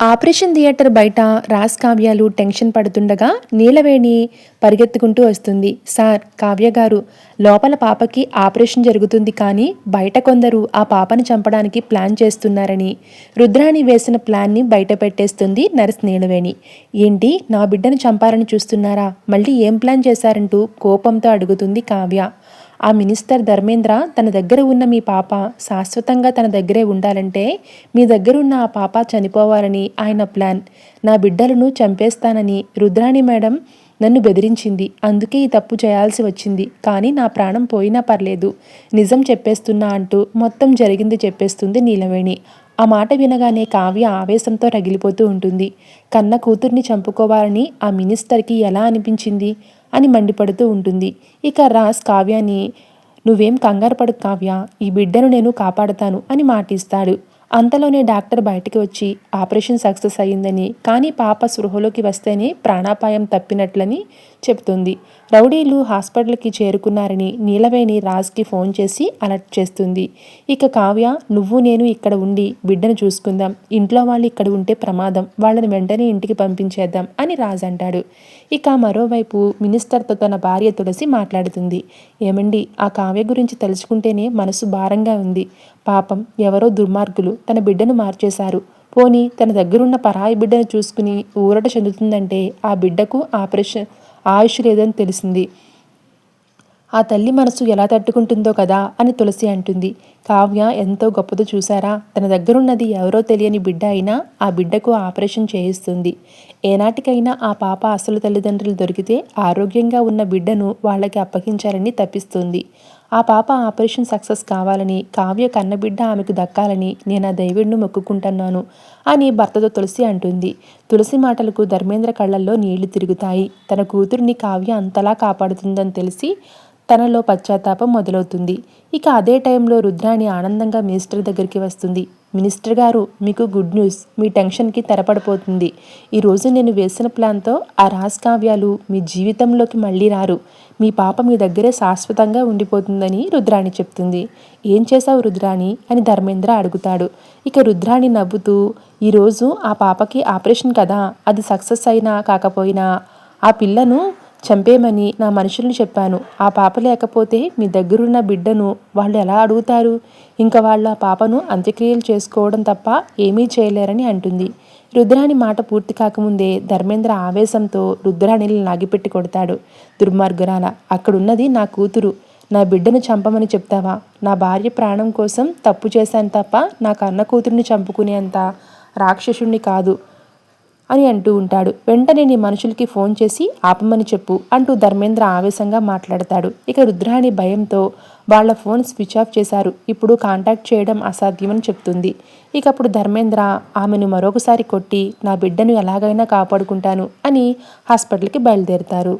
Operation theatre బయట రాస్ కావ్యాలు టెన్షన్ పడుతుండగా నీలవేణి పరిగెత్తుకుంటూ వస్తుంది. సార్ కావ్య గారు లోపల పాపకి ఆపరేషన్ జరుగుతుంది కానీ బయట కొందరు ఆ పాపను చంపడానికి ప్లాన్ చేస్తున్నారని రుద్రాణి వేసిన ప్లాన్ని బయట పెట్టేస్తుంది నర్స్ నీలవేణి. ఏంటి నా బిడ్డను చంపారని చూస్తున్నారా? మళ్ళీ ఏం ప్లాన్ చేశారంటూ కోపంతో అడుగుతుంది కావ్య. ఆ మినిస్టర్ ధర్మేంద్ర తన దగ్గర ఉన్న మీ పాప శాశ్వతంగా తన దగ్గరే ఉండాలంటే మీ దగ్గర ఉన్న ఆ పాప చనిపోవాలని ఆయన ప్లాన్. నా బిడ్డలను చంపేస్తానని రుద్రాణి మేడం నన్ను బెదిరించింది. అందుకే ఈ తప్పు చేయాల్సి వచ్చింది. కానీ నా ప్రాణం పోయినా పర్లేదు. నిజం చెప్పేస్తున్నా అంటూ మొత్తం జరిగింది చెప్పేస్తుంది నీలవేణి. ఆ మాట వినగానే కావ్య ఆవేశంతో రగిలిపోతూ ఉంటుంది. కన్న కూతుర్ని చంపుకోవాలని ఆ మినిస్టర్కి ఎలా అనిపించింది? అని మండిపడుతూ ఉంటుంది. ఇక రాస్ కావ్యాన్ని నువ్వేం కంగారు పడు కావ్య ఈ బిడ్డను నేను కాపాడతాను అని మాటిస్తాడు. అంతలోనే డాక్టర్ బయటికి వచ్చి ఆపరేషన్ సక్సెస్ అయ్యిందని కానీ పాప స్పృహలోకి వస్తేనే ప్రాణాపాయం తప్పినట్లని చెబుతుంది. రౌడీలు హాస్పిటల్కి చేరుకున్నారని నీలవేణి రాజ్కి ఫోన్ చేసి అలర్ట్ చేస్తుంది. ఇక కావ్య నువ్వు నేను ఇక్కడ ఉండి బిడ్డను చూసుకుందాం. ఇంట్లో వాళ్ళు ఇక్కడ ఉంటే ప్రమాదం. వాళ్ళని వెంటనే ఇంటికి పంపించేద్దాం అని రాజ్ అంటాడు. ఇక మరోవైపు మినిస్టర్తో తన భార్య తులసి మాట్లాడుతుంది. ఏమండి ఆ కావ్య గురించి తలుచుకుంటేనే మనసు భారంగా ఉంది. పాపం ఎవరో దుర్మార్గులు. తన బిడ్డను మార్చేశారు. పోని తన దగ్గరున్న పరాయి బిడ్డను చూసుకుని ఊరట చెందుతుందంటే ఆ బిడ్డకు ఆపరేషన్ ఆయుష్ లేదని తెలిసింది. ఆ తల్లి మనసు ఎలా తట్టుకుంటుందో కదా అని తులసి అంటుంది. కావ్య ఎంతో గొప్పదో చూసారా తన దగ్గరున్నది ఎవరో తెలియని బిడ్డ అయినా ఆ బిడ్డకు ఆపరేషన్ చేయిస్తుంది. ఏనాటికైనా ఆ పాప అసలు తల్లిదండ్రులు దొరికితే ఆరోగ్యంగా ఉన్న బిడ్డను వాళ్ళకి అప్పగించాలని తప్పిస్తుంది. ఆ పాప ఆపరేషన్ సక్సెస్ కావాలని కావ్య కన్నబిడ్డ ఆమెకు దక్కాలని నేను ఆ దైవుడిని మొక్కుకుంటున్నాను అని భర్తతో తులసి అంటుంది. తులసి మాటలకు ధర్మేంద్ర కళ్ళల్లో నీళ్ళు తిరుగుతాయి. తన కూతురిని కావ్య అంతలా కాపాడుతుందని తెలిసి తనలో పశ్చాత్తాపం మొదలవుతుంది. ఇక అదే టైంలో రుద్రాణి ఆనందంగా మినిస్టర్ దగ్గరికి వస్తుంది. మినిస్టర్ గారు మీకు గుడ్ న్యూస్. మీ టెన్షన్కి తెరపడిపోతుంది. ఈరోజు నేను వేసిన ప్లాన్తో ఆ రాజకావ్యాలు మీ జీవితంలోకి మళ్ళీ రారు. మీ పాప మీ దగ్గరే శాశ్వతంగా ఉండిపోతుందని రుద్రాణి చెప్తుంది. ఏం చేశావు రుద్రాణి? అని ధర్మేంద్ర అడుగుతాడు. ఇక రుద్రాణి నవ్వుతూ ఈరోజు ఆ పాపకి ఆపరేషన్ కదా అది సక్సెస్ అయినా కాకపోయినా ఆ పిల్లను చంపేమని నా మనుషులను చెప్పాను. ఆ పాప లేకపోతే మీ దగ్గరున్న బిడ్డను వాళ్ళు ఎలా అడుగుతారు? ఇంకా వాళ్ళ పాపను అంత్యక్రియలు చేసుకోవడం తప్ప ఏమీ చేయలేరని అంటుంది. రుద్రాణి మాట పూర్తి కాకముందే ధర్మేంద్ర ఆవేశంతో రుద్రాణిని లాగిపెట్టి కొడతాడు. దుర్మార్గురాల అక్కడున్నది నా కూతురు. నా బిడ్డను చంపమని చెప్తావా? నా భార్య ప్రాణం కోసం తప్పు చేశాను తప్ప నా కన్న కూతుర్ని చంపుకునేంత రాక్షసుణ్ణి కాదు. అని అంటూ ఉంటాడు. వెంటనే నీ మనుషులకి ఫోన్ చేసి ఆపమని చెప్పు అంటూ ధర్మేంద్ర ఆవేశంగా మాట్లాడతాడు. ఇక రుద్రాణి భయంతో వాళ్ళ ఫోన్ స్విచ్ ఆఫ్ చేశారు. ఇప్పుడు కాంటాక్ట్ చేయడం అసాధ్యమని చెప్తుంది. ఇక అప్పుడు ధర్మేంద్ర ఆమెను మరొకసారి కొట్టి నా బిడ్డను ఎలాగైనా కాపాడుకుంటాను అని హాస్పిటల్కి బయలుదేరుతారు.